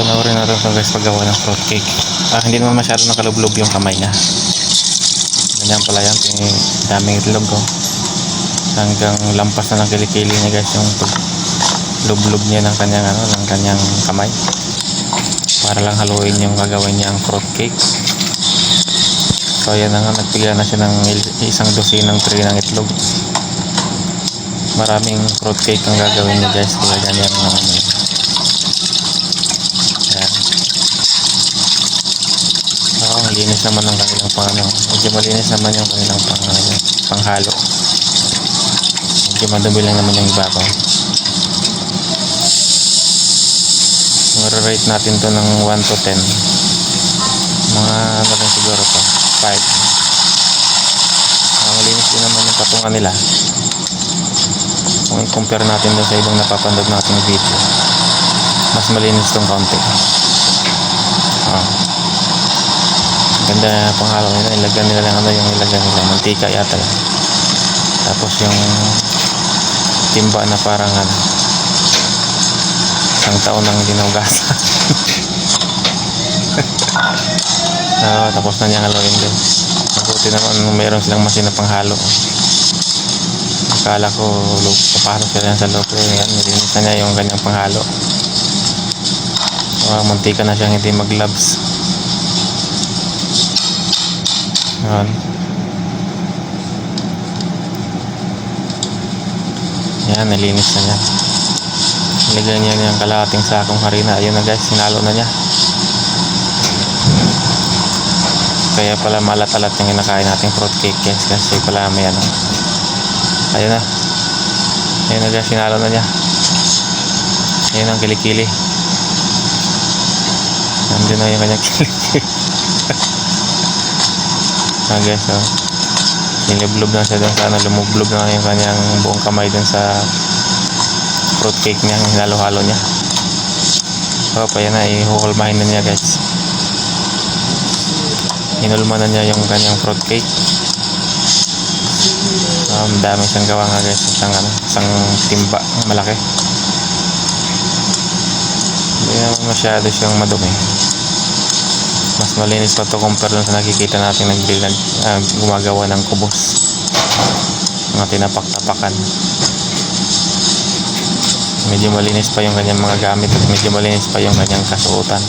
Panoorin natin ito guys paggawa ng fruit cake. Ah, hindi naman masyado nakalublob yung kamay niya. Ganyan pala yan. Yung daming itlog oh. Hanggang lampas na ng kilikili niya guys yung pag lublob niya ng kanyang ano, ng kanyang kamay. Para lang haluin yung gagawin niya ang fruit cake. So ayan na nga, nagpila na siya ng isang dosinang tray ng itlog. Maraming fruit cake ang gagawin niya guys. Kaya ganyan ang ano. Ayan. Oo, ang linis naman ng kanilang pang ano. Medyo malinis naman yung kanilang pang, panghalo. Medyo madumi lang naman yung ibabaw. rate natin to ng 1 to 10. Mga ano siguro to. 5. Uh, malinis din naman yung patungan nila. Kung i-compare natin doon sa ibang napapanood nating video, mas malinis tong kaunti. Ah. Ganda na panghalo nila. Ilagyan nila lang ano yung ilagyan nila. Mantika yata lang. Tapos yung timba na parang ano, isang taon nang dinugasan. Oo, tapos na niyang haluin din. Mabuti naman mayroon silang machine na panghalo. Akala ko papasok sila sa loob. Eh, yan, nilinis na niya yung kanyang panghalo. Oh, muntika na siyang hindi mag-gloves. Yan. Yan, nilinis na niya. Nilagyan niya yung kalahating sakong harina. Ayun na guys, sinalo na niya. Kaya pala malat-alat yung kinakain nating fruit cake guys. Kasi pala may ano. Ayun na. Ayun na guys, sinalo na niya. Ayun ang kilikili. Nandun na yung kanyang kilikili. ah guys, oh. Nilublob na siya doon sa ano, lumublob na yung kanyang buong kamay doon sa fruit cake niya, hinalo-halo niya. So, pa yan na, ihuhulmahin na niya guys. Hinulma na niya yung kanyang fruit cake. Um, dami siyang gawa nga guys, isang, ano, isang timba, malaki. Hindi naman masyado siyang madumi. Mas malinis pa to compare dun sa nakikita natin nagbili nag, ah, gumagawa ng kubos. Mga tinapak-tapakan. Medyo malinis pa yung kanyang mga gamit at medyo malinis pa yung kanyang kasuotan.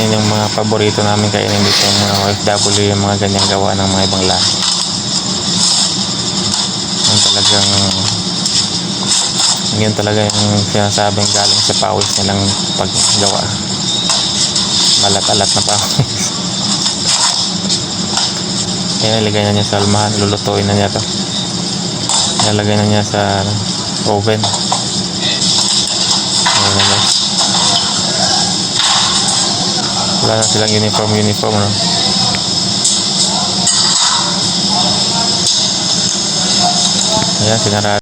Yan yung mga paborito namin kainin dito yung mga OFW yung mga ganyang gawa ng mga ibang lahi yung talagang yun talaga yung sinasabing galing sa pawis nilang paggawa malat-alat na pawis yan ilagay na niya sa almahan lulutuin na niya to Nalagay na niya sa oven. Ayan na guys. Wala na silang uniform uniform no. Ayan, sinara